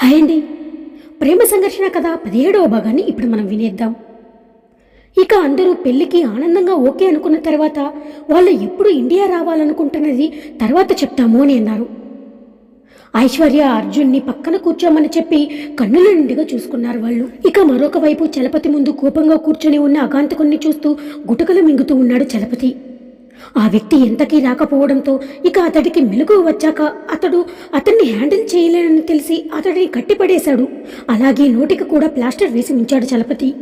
Hi అండి ప్రేమ సంఘర్షణ కథ పదిహేడవ భాగాన్ని ఇప్పుడు మనం వినేద్దాం. ఇక అందరూ పెళ్ళికి ఆనందంగా ఓకే అనుకున్న తర్వాత వాళ్ళు ఎప్పుడు ఇండియా రావాలనుకుంటున్నది తర్వాత చెప్తాము అని అన్నారు. ఐశ్వర్య అర్జున్ని పక్కన కూర్చోమని చెప్పి కన్నుల నిండుగా చూసుకున్నారు వాళ్ళు. ఇక మరొక వైపు చలపతి ముందు కోపంగా కూర్చొని ఉన్న అగాంతకుణ్ణి చూస్తూ గుటకలు మింగుతూ ఉన్నాడు చలపతి. ఆ వ్యక్తి ఎంతకీ రాకపోవడంతో ఇక అతడికి మెలకు వచ్చాక అతడు అతన్ని హ్యాండిల్ చేయలేనని తెలిసి అతడిని కట్టిపడేశాడు. అలాగే నోటికి కూడా ప్లాస్టర్ వేసి ఉంచాడు చలపతి.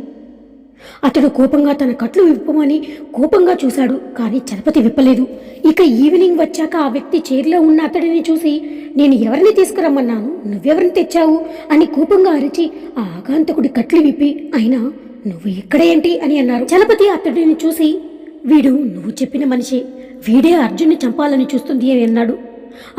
అతడు కోపంగా తన కట్లు విప్పమని కోపంగా చూశాడు కానీ చలపతి విప్పలేదు. ఇక ఈవినింగ్ వచ్చాక ఆ వ్యక్తి చైర్లో ఉన్న అతడిని చూసి నేను ఎవరిని తీసుకురమ్మన్నాను? నువ్వెవరిని తెచ్చావు? అని కోపంగా అరిచి ఆ ఆగాంతకుడి కట్లు విప్పి అయినా నువ్వు ఇక్కడేంటి అని అన్నారు. చలపతి అతడిని చూసి వీడు నువ్వు చెప్పిన మనిషి. వీడే అర్జున్ని చంపాలని చూస్తుంది అని అన్నాడు.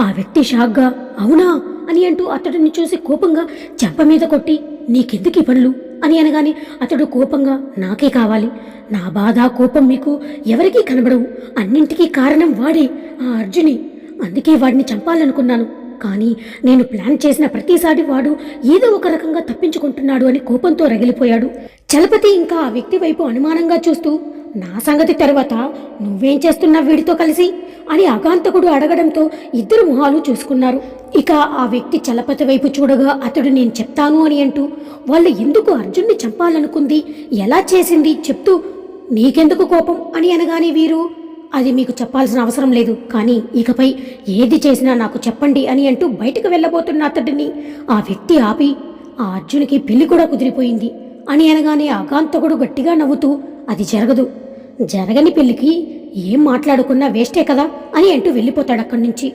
ఆ వ్యక్తి షాక్గా అవునా అని అంటూ అతడిని చూసి కోపంగా చెంప మీద కొట్టి నీకెందుకు ఈ పనులు? అని అనగానే అతడు కోపంగా నాకే కావాలి. నా బాధ కోపం మీకు ఎవరికీ కనబడవు. అన్నింటికీ కారణం వాడే ఆ అర్జుని. అందుకే వాడిని చంపాలనుకున్నాను. కానీ నేను ప్లాన్ చేసిన ప్రతిసారి వాడు ఏదో ఒక రకంగా తప్పించుకుంటున్నాడు అని కోపంతో రగిలిపోయాడు. చలపతి ఇంకా ఆ వ్యక్తి వైపు అనుమానంగా చూస్తూ నా సంగతి తర్వాత నువ్వేం చేస్తున్నావు వీడితో కలిసి? అని అగాంతకుడు అడగడంతో ఇద్దరు మొహాలు చూసుకున్నారు. ఇక ఆ వ్యక్తి చలపతి వైపు చూడగా అతడు నేను చెప్తాను అని అంటూ వాళ్ళు ఎందుకు అర్జున్ని చంపాలనుకుంది? ఎలా చేసింది? చెప్తూ నీకెందుకు కోపం? అని అనగానే వీరు అది మీకు చెప్పాల్సిన అవసరం లేదు కానీ ఇకపై ఏది చేసినా నాకు చెప్పండి అని అంటూ బయటకు వెళ్ళబోతున్న అతడిని ఆ వ్యక్తి ఆపి ఆ అర్జునికి పెళ్ళి కూడా కుదిరిపోయింది అని అనగానే అగాంతకుడు గట్టిగా నవ్వుతూ అది జరగదు. జరగని పెళ్ళికి ఏం మాట్లాడుకున్నా వేస్టే కదా అని అంటూ వెళ్ళిపోతాడు అక్కడి నుంచి.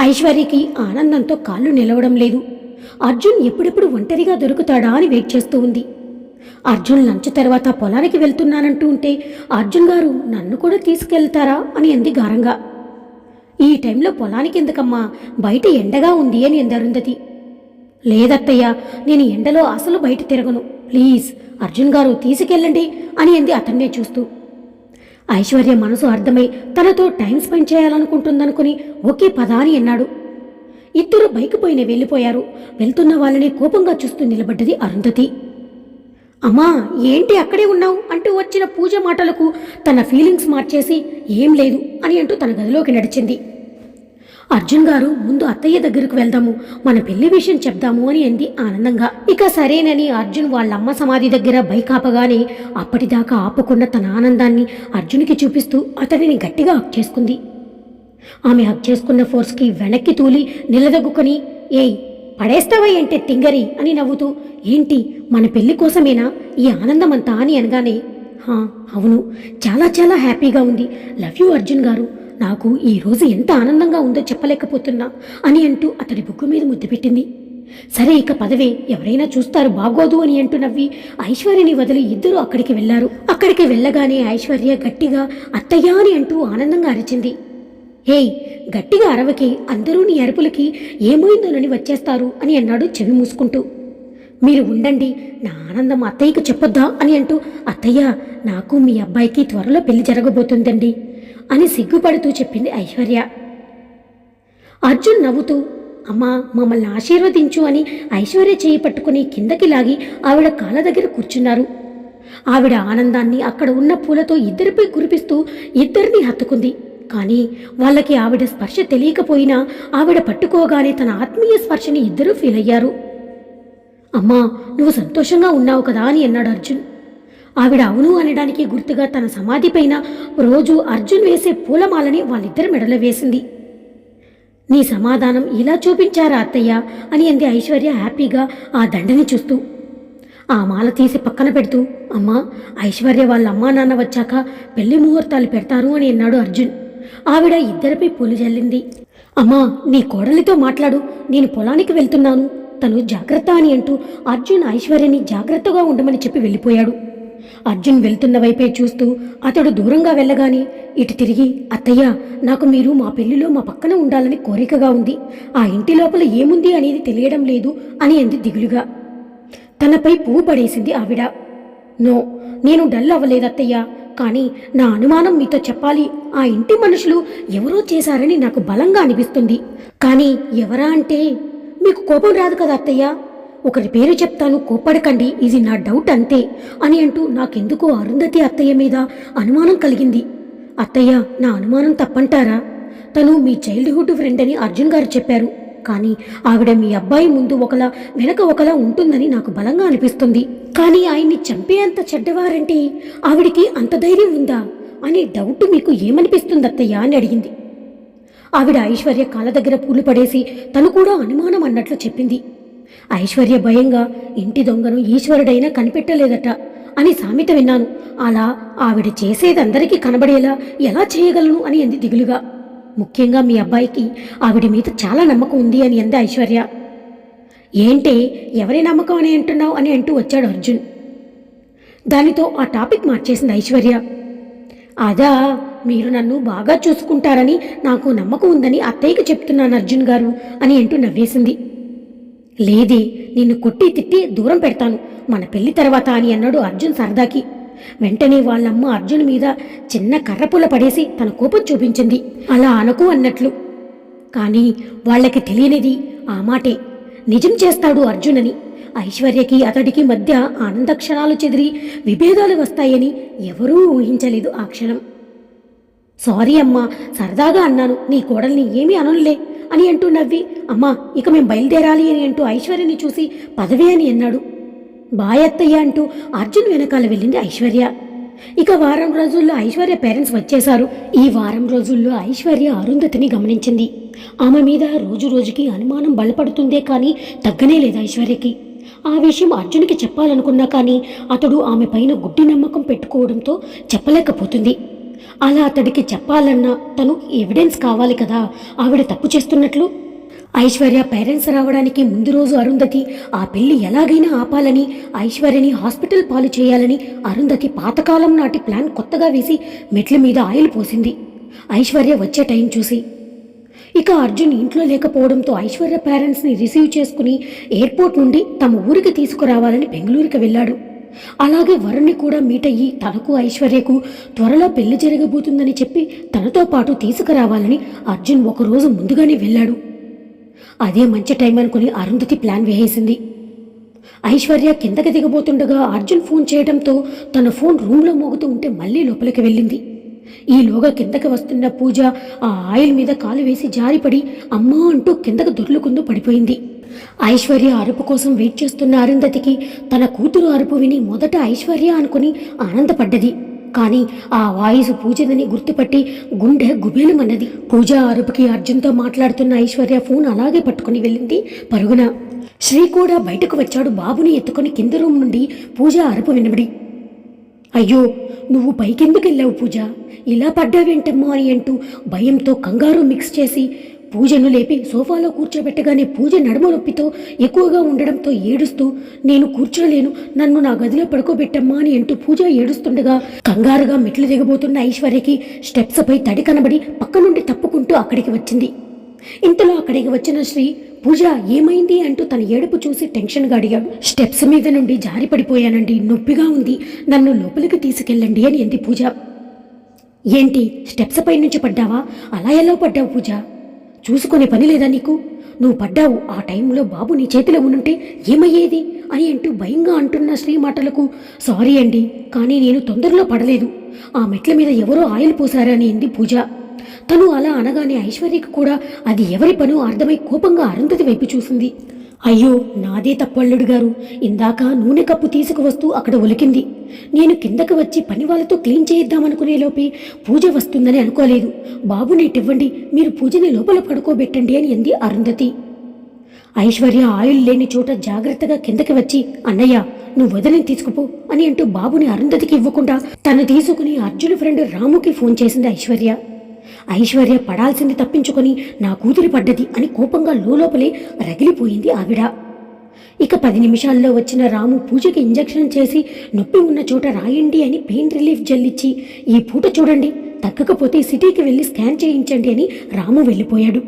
ఐశ్వర్యకి ఆనందంతో కాళ్ళు నిలవడం లేదు. అర్జున్ ఎప్పుడెప్పుడు ఒంటరిగా దొరుకుతాడా అని వెయిట్ చేస్తూ ఉంది. అర్జున్ లంచ్ తర్వాత పొలానికి వెళ్తున్నానంటూ ఉంటే అర్జున్ గారు నన్ను కూడా తీసుకెళ్తారా? అని అంది గారంగా. ఈ టైంలో పొలానికి ఎందుకమ్మా? బయట ఎండగా ఉంది అని అంది అరుంధతి. లేదత్తయ్య నేను ఎండలో అసలు బయట తిరగను. ప్లీజ్ అర్జున్ గారు తీసుకెళ్ళండి అని అంది అతన్నే చూస్తూ. ఐశ్వర్య మనసు అర్థమై తనతో టైం స్పెండ్ చేయాలనుకుంటుందనుకుని ఒకే పదాని అన్నాడు. ఇద్దరు బైక్ పోయిన వెళ్ళిపోయారు. వెళ్తున్న వాళ్ళని కోపంగా చూస్తూ నిలబడ్డది అరుంధతి. అమ్మా ఏంటి అక్కడే ఉన్నావు? అంటూ వచ్చిన పూజ మాటలకు తన ఫీలింగ్స్ మార్చేసి ఏం లేదు అని అంటూ తన గదిలోకి నడిచింది. అర్జున్ గారు ముందు అత్తయ్య దగ్గరకు వెళ్దాము. మన పెళ్ళి విషయం చెప్దాము అని అంది ఆనందంగా. ఇక సరేనని అర్జున్ వాళ్ళ అమ్మ సమాధి దగ్గర బైక్ ఆపగానే అప్పటిదాకా ఆపుకున్న తన ఆనందాన్ని అర్జున్కి చూపిస్తూ అతడిని గట్టిగా హక్ చేసుకుంది. ఆమె హక్ చేసుకున్న ఫోర్స్కి వెనక్కి తూలి నిలదొక్కుని ఏయ్ పడేస్తావా ఏంటే తింగరి? అని నవ్వుతూ ఏంటి మన పెళ్ళి కోసమేనా? ఈ ఆనందమంతా? అని అనగానే హా అవును. చాలా చాలా హ్యాపీగా ఉంది. లవ్ యూ అర్జున్ గారు. నాకు ఈరోజు ఎంత ఆనందంగా ఉందో చెప్పలేకపోతున్నా అని అంటూ అతడి బుక్కు మీద ముద్దు పెట్టింది. సరే ఇక పదవే ఎవరైనా చూస్తారు బాగోదు అని అంటూ నవ్వి ఐశ్వర్యని వదిలి ఇద్దరు అక్కడికి వెళ్ళారు అక్కడికి వెళ్ళగానే ఐశ్వర్య గట్టిగా అత్తయ్య అని అంటూ ఆనందంగా అరిచింది. హే గట్టిగా అరవకి అందరూ నీ అరుపులకి ఏమైందోనని వచ్చేస్తారు అని అన్నాడు చెవి మూసుకుంటూ. మీరు ఉండండి నా ఆనందం అత్తయ్యకు చెప్పొద్దా అని అంటూ అత్తయ్య నాకు మీ అబ్బాయికి త్వరలో పెళ్ళి జరగబోతుందండి. అని సిగ్గుపడుతూ చెప్పింది ఐశ్వర్య. అర్జున్ నవ్వుతూ అమ్మా మమ్మల్ని ఆశీర్వదించు అని ఐశ్వర్య చేయి పట్టుకుని కిందకి లాగి ఆవిడ కాళ్ళ దగ్గర కూర్చున్నారు. ఆవిడ ఆనందాన్ని అక్కడ ఉన్న పూలతో ఇద్దరిపై కురిపిస్తూ ఇద్దరిని హత్తుకుంది. కానీ వాళ్ళకి ఆవిడ స్పర్శ తెలియకపోయినా ఆవిడ పట్టుకోగానే తన ఆత్మీయ స్పర్శని ఇద్దరూ ఫీల్ అయ్యారు. అమ్మా నువ్వు సంతోషంగా ఉన్నావు కదా అని అన్నాడు అర్జున్. ఆవిడ అవును అనడానికి గుర్తుగా తన సమాధిపైన రోజు అర్జున్ వేసే పూలమాలని వాళ్ళిద్దరి మెడలో వేసింది. నీ సమాధానం ఇలా చూపించారా అత్తయ్య? అని అంది ఐశ్వర్య హ్యాపీగా ఆ దండని చూస్తూ. ఆ మాల తీసి పక్కన పెడుతూ అమ్మా ఐశ్వర్య వాళ్ళ అమ్మా నాన్న వచ్చాక పెళ్ళి ముహూర్తాలు పెడతారు అని అన్నాడు అర్జున్. ఆవిడ ఇద్దరిపై పూలు జల్లింది. అమ్మా నీ కోడలితో మాట్లాడు. నేను పొలానికి వెళ్తున్నాను. తను జాగ్రత్త అని అంటూ అర్జున్ ఐశ్వర్యని జాగ్రత్తగా ఉండమని చెప్పి వెళ్ళిపోయాడు. అర్జున్ వెళ్తున్న వైపే చూస్తూ అతడు దూరంగా వెళ్ళగానే ఇటు తిరిగి అత్తయ్య నాకు మీరు మా పెళ్ళిలో మా పక్కన ఉండాలని కోరికగా ఉంది. ఆ ఇంటి లోపల ఏముంది అనేది తెలియడం లేదు అని అంది దిగులుగా. తనపై పువ్వు పడేసింది ఆవిడ. నో నేను డల్ అవ్వలేదు అత్తయ్య కానీ నా అనుమానం మీతో చెప్పాలి. ఆ ఇంటి మనుషులు ఎవరో చేశారని నాకు బలంగా అనిపిస్తుంది. కానీ ఎవరా అంటే మీకు కోపం రాదు కదా అత్తయ్య? ఒకరి పేరు చెప్తాను కోప్పడకండి ఇది నా డౌట్ అంతే అని అంటూ నాకెందుకో అరుంధతి అత్తయ్య మీద అనుమానం కలిగింది. అత్తయ్య నా అనుమానం తప్పంటారా? తను మీ చైల్డ్హుడ్ ఫ్రెండ్ అని అర్జున్ గారు చెప్పారు. కానీ ఆవిడ మీ అబ్బాయి ముందు ఒకలా వెనక ఒకలా ఉంటుందని నాకు బలంగా అనిపిస్తుంది. కానీ ఆయన్ని చంపేంత చెడ్డవారంటే ఆవిడికి అంత ధైర్యం ఉందా? అనే డౌట్ మీకు ఏమనిపిస్తుంది అత్తయ్య అని అడిగింది. ఆవిడ ఐశ్వర్య కాళ్ళ దగ్గర పూలు పడేసి తను కూడా అనుమానం అన్నట్లు చెప్పింది. ఐశ్వర్య భయంగా ఇంటి దొంగను ఈశ్వరుడైనా కనిపెట్టలేదట అని సామెత విన్నాను. అలా ఆవిడ చేసేది అందరికీ కనబడేలా ఎలా చేయగలను అని అంది దిగులుగా. ముఖ్యంగా మీ అబ్బాయికి ఆవిడ మీద చాలా నమ్మకం ఉంది అని అంది ఐశ్వర్య. ఏంటి ఎవరి నమ్మకం అని అంటున్నావు అని అంటూ వచ్చాడు అర్జున్. దానితో ఆ టాపిక్ మార్చేసింది ఐశ్వర్య. అదా మీరు నన్ను బాగా చూసుకుంటారని నాకు నమ్మకం ఉందని అత్తయ్యకి చెప్తున్నాను అర్జున్ గారు అని అంటూ నవ్వేసింది. లేదే నిన్ను కొట్టి తిట్టి దూరం పెడతాను. మన పెళ్ళి తర్వాత అని అన్నాడు అర్జున్ సరదాకి. వెంటనే వాళ్ళమ్మ అర్జున్ మీద చిన్న కర్రపుల్ల పడేసి తన కోపం చూపించింది. అలా అనకు అన్నట్లు. కానీ వాళ్ళకి తెలియనిది ఆ మాటే. నిజం చేస్తాడు అర్జున్ అని ఐశ్వర్యకి అతడికి మధ్య ఆనంద క్షణాలు చెదిరి విభేదాలు వస్తాయని ఎవరూ ఊహించలేదు ఆ క్షణం. సారీ అమ్మా సరదాగా అన్నాను. నీ కోడల్ని ఏమీ అననులే. అని అంటూ నవ్వి అమ్మా ఇక మేం బయలుదేరాలి అని అంటూ ఐశ్వర్యని చూసి పదవి అని అన్నాడు. బాయత్తయ్య అంటూ అర్జున్ వెనకాల వెళ్ళింది ఐశ్వర్య. ఇక వారం రోజుల్లో ఐశ్వర్య పేరెంట్స్ వచ్చేశారు. ఈ వారం రోజుల్లో ఐశ్వర్య అరుంధతిని గమనించింది. ఆమె మీద రోజు రోజుకి అనుమానం బలపడుతుందే కానీ తగ్గనే లేదు ఐశ్వర్యకి. ఆ విషయం అర్జున్కి చెప్పాలనుకున్నా కానీ అతడు ఆమె పైన గుడ్డి నమ్మకం పెట్టుకోవడంతో చెప్పలేకపోతుంది. అలా అతడికి చెప్పాలన్నా తను ఎవిడెన్స్ కావాలి కదా. ఆవిడ తప్పు చేస్తున్నట్లు. ఐశ్వర్య పేరెంట్స్ రావడానికి ముందు రోజు అరుంధతి ఆ పెళ్ళి ఎలాగైనా ఆపాలని ఐశ్వర్యని హాస్పిటల్ పాలు చేయాలని అరుంధతి పాతకాలం నాటి ప్లాన్ కొత్తగా వేసి మెట్ల మీద ఆయిల్ పోసింది. ఐశ్వర్య వచ్చే టైం చూసి. ఇక అర్జున్ ఇంట్లో లేకపోవడంతో ఐశ్వర్య పేరెంట్స్ని రిసీవ్ చేసుకుని ఎయిర్పోర్ట్ నుండి తమ ఊరికి తీసుకురావాలని బెంగళూరుకి వెళ్ళాడు. అలాగే వరుణ్ణి కూడా మీట్ అయ్యి తనకు ఐశ్వర్యకు త్వరలో పెళ్ళి జరగబోతుందని చెప్పి తనతో పాటు తీసుకురావాలని అర్జున్ ఒకరోజు ముందుగానే వెళ్ళాడు. అదే మంచి టైం అనుకుని అరుంధతి ప్లాన్ వేసేసింది. ఐశ్వర్య కిందకి దిగబోతుండగా అర్జున్ ఫోన్ చేయడంతో తన ఫోన్ రూమ్లో మోగుతూ ఉంటే మళ్ళీ లోపలికి వెళ్ళింది. ఈలోగా కిందకి వస్తున్న పూజ ఆ ఆయిల్ మీద కాలు వేసి జారిపడి అమ్మా అంటూ కిందకు దొర్లుకుందో పడిపోయింది. ఐశ్వర్య అరుపు కోసం వెయిట్ చేస్తున్న అరుంధతికి తన కూతురు అరుపు విని మొదట ఐశ్వర్య అనుకుని ఆనందపడ్డది. కానీ ఆ వాయిస్ పూజదని గుర్తుపట్టి గుండె గుబేలమన్నది. పూజ అరుపుకి అర్జున్తో మాట్లాడుతున్న ఐశ్వర్య ఫోన్ అలాగే పట్టుకుని వెళ్ళింది పరుగున. శ్రీ కూడా బయటకు వచ్చాడు బాబుని ఎత్తుకొని కింద రూమ్ నుండి పూజ అరుపు వినబడి. అయ్యో నువ్వు పైకెందుకు వెళ్ళావు పూజ? ఇలా పడ్డావేంటమ్మా అని అంటూ భయంతో కంగారు మిక్స్ చేసి పూజను లేపి సోఫాలో కూర్చోబెట్టగానే పూజ నడుమ నొప్పితో ఎక్కువగా ఉండడంతో ఏడుస్తూ నేను కూర్చోలేను నన్ను నా గదిలో పడుకోబెట్టమ్మా అని అంటూ పూజ ఏడుస్తుండగా కంగారుగా మెట్లు దిగబోతున్న ఐశ్వర్యకి స్టెప్స్ పై తడి కనబడి పక్క నుండి తప్పుకుంటూ అక్కడికి వచ్చింది. ఇంతలో అక్కడికి వచ్చిన శ్రీ పూజ ఏమైంది? అంటూ తన ఏడుపు చూసి టెన్షన్గా అడిగాడు. స్టెప్స్ మీద నుండి జారి పడిపోయానండి నొప్పిగా ఉంది నన్ను లోపలికి తీసుకెళ్ళండి అని అంది పూజ. ఏంటి స్టెప్స్ పై నుంచి పడ్డావా? అలా ఎలా పడ్డావు పూజ? చూసుకునే పని లేదా నీకు? నువ్వు పడ్డావు. ఆ టైంలో బాబు నీ చేతిలో ఉండుంటే ఏమయ్యేది? అని అంటూ భయంగా అంటున్న శ్రీ మాటలకు సారీ అండి కానీ నేను తొందరలో పడలేదు. ఆ మెట్ల మీద ఎవరో ఆయిల్ పోసారని అంది పూజ. తను అలా అనగానే ఐశ్వర్యకు కూడా అది ఎవరి పను అర్థమై కోపంగా అరుంధతి వైపు చూసింది. అయ్యో నాదే తప్పల్లుడు గారు. ఇందాక నూనె కప్పు తీసుకువస్తూ అక్కడ ఒలికింది. నేను కిందకి వచ్చి పని వాళ్ళతో క్లీన్ చేయిద్దామనుకునే లోపే పూజ వస్తుందని అనుకోలేదు. బాబు నీటివ్వండి మీరు పూజని లోపల పడుకోబెట్టండి అని అంది అరుంధతి. ఐశ్వర్య ఆయిల్ లేని చోట జాగ్రత్తగా కిందకి వచ్చి అన్నయ్య నువ్వు వదిలిని తీసుకుపో అని అంటూ బాబుని అరుంధతికి ఇవ్వకుండా తను తీసుకుని అర్జున ఫ్రెండ్ రాముకి ఫోన్ చేసింది ఐశ్వర్య. ఐశ్వర్య పడాల్సింది తప్పించుకొని నా కూతురి పడ్డది అని కోపంగా లోపలే రగిలిపోయింది ఆవిడ. ఇక పది నిమిషాల్లో వచ్చిన రాము పూజకి ఇంజెక్షన్ చేసి నొప్పి ఉన్న చోట రాయండి అని పెయిన్ రిలీఫ్ జల్లిచ్చి ఈ పూట చూడండి తగ్గకపోతే సిటీకి వెళ్ళి స్కాన్ చేయించండి అని రాము వెళ్ళిపోయాడు.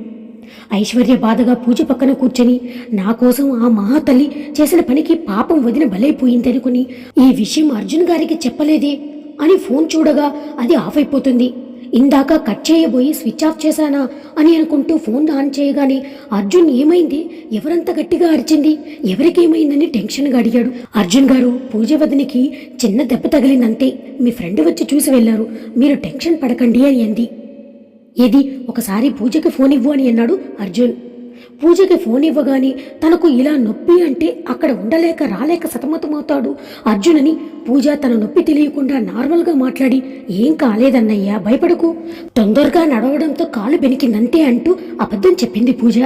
ఐశ్వర్య బాధగా పూజ పక్కన కూర్చొని నా కోసం ఆ మహాతల్లి చేసిన పనికి పాపం వదిన బలైపోయింది అనుకుని ఈ విషయం అర్జున్ గారికి చెప్పలేదే అని ఫోన్ చూడగా అది ఆఫ్ అయిపోతుంది ఇందాక కట్ చేయబోయి స్విచ్ ఆఫ్ చేశానా అని అనుకుంటూ ఫోన్ ఆన్ చేయగానే అర్జున్ ఏమైంది? ఎవరంత గట్టిగా అరిచింది? ఎవరికేమైందని టెన్షన్గా అడిగాడు. అర్జున్ గారు పూజ వదినికి చిన్న దెబ్బ తగిలిందంతే. మీ ఫ్రెండ్ వచ్చి చూసి వెళ్ళారు. మీరు టెన్షన్ పడకండి అని అంది. ఏది? ఒకసారి పూజకి ఫోన్ ఇవ్వు అని అన్నాడు అర్జున్. పూజకి ఫోన్ ఇవ్వగానే తనకు ఇలా నొప్పి అంటే అక్కడ ఉండలేక రాలేక సతమతమవుతాడు. అర్జునని పూజ తన నొప్పి తెలియకుండా నార్మల్గా మాట్లాడి ఏం కాలేదన్నయ్యా భయపడకు. తొందరగా నడవడంతో కాలు బెనికిందంతే అంటూ అబద్ధం చెప్పింది పూజ.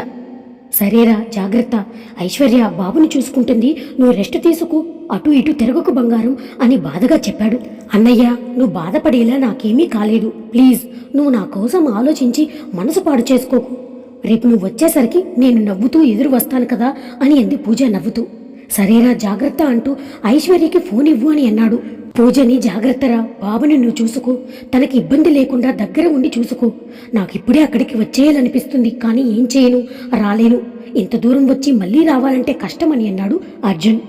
సరేరా జాగ్రత్త. ఐశ్వర్య బాబుని చూసుకుంటుంది. నువ్వు రెస్ట్ తీసుకు. అటు ఇటు తిరగకు బంగారం అని బాధగా చెప్పాడు. అన్నయ్య నువ్వు బాధపడేలా నాకేమీ కాలేదు. ప్లీజ్ నువ్వు నా కోసం ఆలోచించి మనసు పాడు చేసుకోకు. రేపు నువ్వు వచ్చేసరికి నేను నవ్వుతూ ఎదురు వస్తాను కదా అని అంది పూజ నవ్వుతూ. సరేరా జాగ్రత్త అంటూ ఐశ్వర్యకి ఫోన్ ఇవ్వు అని అన్నాడు. పూజని జాగ్రత్తరా బాబుని నువ్వు చూసుకో. తనకి ఇబ్బంది లేకుండా దగ్గర ఉండి చూసుకో. నాకు ఇప్పుడే అక్కడికి వచ్చేయాలనిపిస్తుంది కానీ ఏం చేయను? రాలేను. ఇంత దూరం వచ్చి మళ్ళీ రావాలంటే కష్టమని అన్నాడు అర్జున్.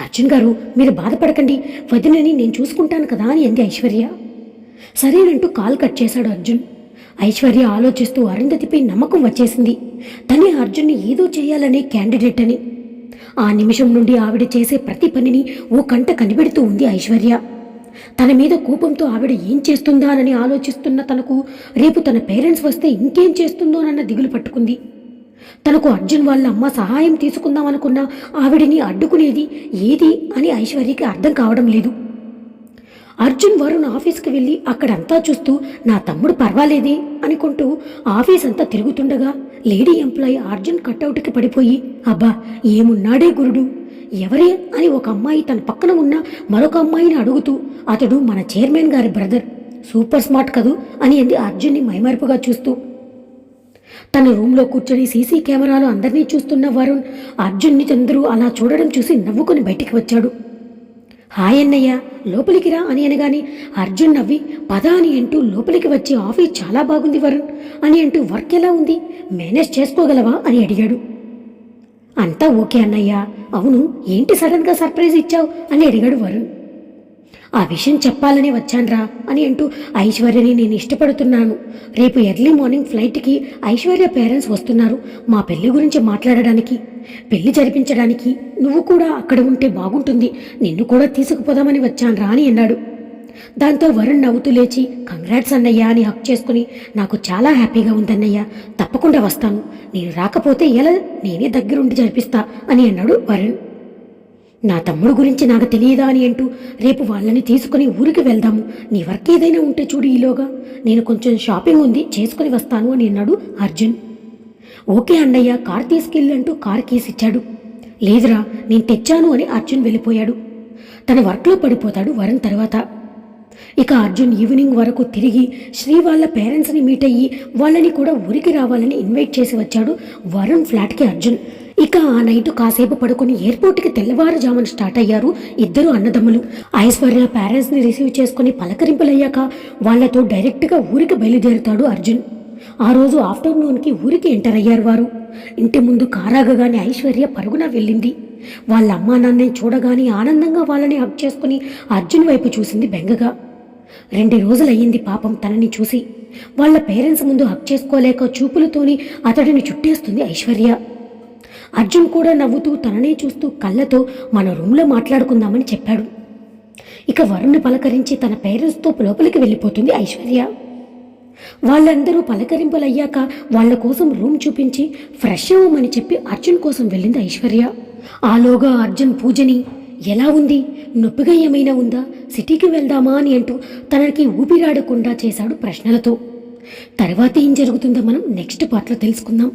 అర్జున్ గారు మీరు బాధపడకండి. వదినని నేను చూసుకుంటాను కదా అని అంది ఐశ్వర్య. సరేనంటూ కాల్ కట్ చేశాడు అర్జున్. ఐశ్వర్య ఆలోచిస్తూ అరుంధతిపై నమ్మకం వచ్చేసింది. తనే అర్జున్ని ఏదో చేయాలనే క్యాండిడేట్ అని. ఆ నిమిషం నుండి ఆవిడ చేసే ప్రతి పనిని ఓ కంట కనిపెడుతూ ఉంది ఐశ్వర్య. తన మీద కోపంతో ఆవిడ ఏం చేస్తుందానని ఆలోచిస్తున్న తనకు రేపు తన పేరెంట్స్ వస్తే ఇంకేం చేస్తుందోనన్న దిగులు పట్టుకుంది. తనకు అర్జున్ వాళ్ళ అమ్మ సహాయం తీసుకుందామనుకున్న ఆవిడని అడ్డుకునేది ఏది అని ఐశ్వర్యకి అర్థం కావడం లేదు. అర్జున్ వరుణ్ ఆఫీస్కి వెళ్ళి అక్కడంతా చూస్తూ నా తమ్ముడు పర్వాలేదే అనుకుంటూ ఆఫీస్ అంతా తిరుగుతుండగా లేడీ ఎంప్లాయీ అర్జున్ కట్అవుట్కి పడిపోయి అబ్బా ఏమున్నాడే గురుడు? ఎవరే? అని ఒక అమ్మాయి తన పక్కన ఉన్న మరొక అమ్మాయిని అడుగుతూ అతడు మన చైర్మన్ గారి బ్రదర్ సూపర్ స్మార్ట్ కదూ? అని అంది అర్జున్ని మైమరుపుగా చూస్తూ. తన రూమ్లో కూర్చొని సీసీ కెమెరాలో అందరినీ చూస్తున్న వరుణ్ అర్జున్ని చంద్రు అలా చూడడం చూసి నవ్వుకొని బయటికి వచ్చాడు. హాయన్నయ్య లోపలికి రా అని అనగానే అర్జున్ నవ్వి పద అని అంటూ లోపలికి వచ్చి ఆఫీస్ చాలా బాగుంది వరుణ్ అని అంటూ వర్క్ ఎలా ఉంది? మేనేజ్ చేసుకోగలవా? అని అడిగాడు. అంతా ఓకే అన్నయ్య. అవును ఏంటి సడన్గా సర్ప్రైజ్ ఇచ్చావు? అని అడిగాడు వరుణ్. ఆ విషయం చెప్పాలని వచ్చాన్రా అని అంటూ ఐశ్వర్యని నేను ఇష్టపడుతున్నాను. రేపు ఎర్లీ మార్నింగ్ ఫ్లైట్కి ఐశ్వర్య పేరెంట్స్ వస్తున్నారు. మా పెళ్ళి గురించి మాట్లాడడానికి పెళ్ళి జరిపించడానికి నువ్వు కూడా అక్కడ ఉంటే బాగుంటుంది. నిన్ను కూడా తీసుకుపోదామని వచ్చాన్రా అని అన్నాడు. దాంతో వరుణ్ నవ్వుతూ లేచి కంగ్రాట్స్ అన్నయ్య అని హక్ చేసుకుని నాకు చాలా హ్యాపీగా ఉందన్నయ్య తప్పకుండా వస్తాను. నేను రాకపోతే ఎలా నేనే దగ్గరుండి జరిపిస్తా అని అన్నాడు వరుణ్. నా తమ్ముడు గురించి నాకు తెలియదా అని అంటూ రేపు వాళ్ళని తీసుకుని ఊరికి వెళ్దాము. నీ వర్క్ ఏదైనా ఉంటే చూడు ఈలోగా. నేను కొంచెం షాపింగ్ ఉంది చేసుకుని వస్తాను అని అన్నాడు అర్జున్. ఓకే అన్నయ్య కార్ తీసుకెళ్ళంటూ కార్ కీస్ ఇచ్చాడు లేదురా నేను తెచ్చాను అని అర్జున్ వెళ్ళిపోయాడు. తన వర్క్లో పడిపోతాడు వరుణ్ తర్వాత. ఇక అర్జున్ ఈవినింగ్ వరకు తిరిగి శ్రీ వాళ్ళ పేరెంట్స్ని మీట్ అయ్యి వాళ్ళని కూడా ఊరికి రావాలని ఇన్వైట్ చేసి వచ్చాడు వరుణ్ ఫ్లాట్కి అర్జున్. ఇక ఆ నైట్ కాసేపు పడుకుని ఎయిర్పోర్ట్కి తెల్లవారుజామున స్టార్ట్ అయ్యారు ఇద్దరు అన్నదమ్ములు. ఐశ్వర్య పేరెంట్స్ని రిసీవ్ చేసుకుని పలకరింపులయ్యాక వాళ్ళతో డైరెక్ట్గా ఊరికి బయలుదేరుతాడు అర్జున్. ఆ రోజు ఆఫ్టర్నూన్కి ఊరికి ఎంటర్ అయ్యారు వారు. ఇంటి ముందు కారాగగానే ఐశ్వర్య పరుగున వెళ్ళింది. వాళ్ళ అమ్మా నాన్నని చూడగానే ఆనందంగా వాళ్ళని హక్ చేసుకుని అర్జున్ వైపు చూసింది బెంగగా. రెండు రోజులయ్యింది పాపం తనని చూసి. వాళ్ళ పేరెంట్స్ ముందు హక్ చేసుకోలేక చూపులతోని అతడిని చుట్టేస్తుంది ఐశ్వర్య. అర్జున్ కూడా నవ్వుతూ తననే చూస్తూ కళ్ళతో మన రూమ్లో మాట్లాడుకుందామని చెప్పాడు. ఇక వరుణ్ పలకరించి తన పేరెంట్స్తో లోపలికి వెళ్ళిపోతుంది ఐశ్వర్య. వాళ్ళందరూ పలకరింపులయ్యాక వాళ్ళ కోసం రూమ్ చూపించి ఫ్రెష్ అవ్వమని చెప్పి అర్జున్ కోసం వెళ్ళింది ఐశ్వర్య. ఆలోగా అర్జున్ పూజని ఎలా ఉంది? నొప్పిగా ఏమైనా ఉందా? సిటీకి వెళ్దామా? అని అంటూ తనకి ఊపిరాడకుండా చేశాడు ప్రశ్నలతో. తర్వాత ఏం జరుగుతుందో మనం నెక్స్ట్ పార్ట్లో తెలుసుకుందాం.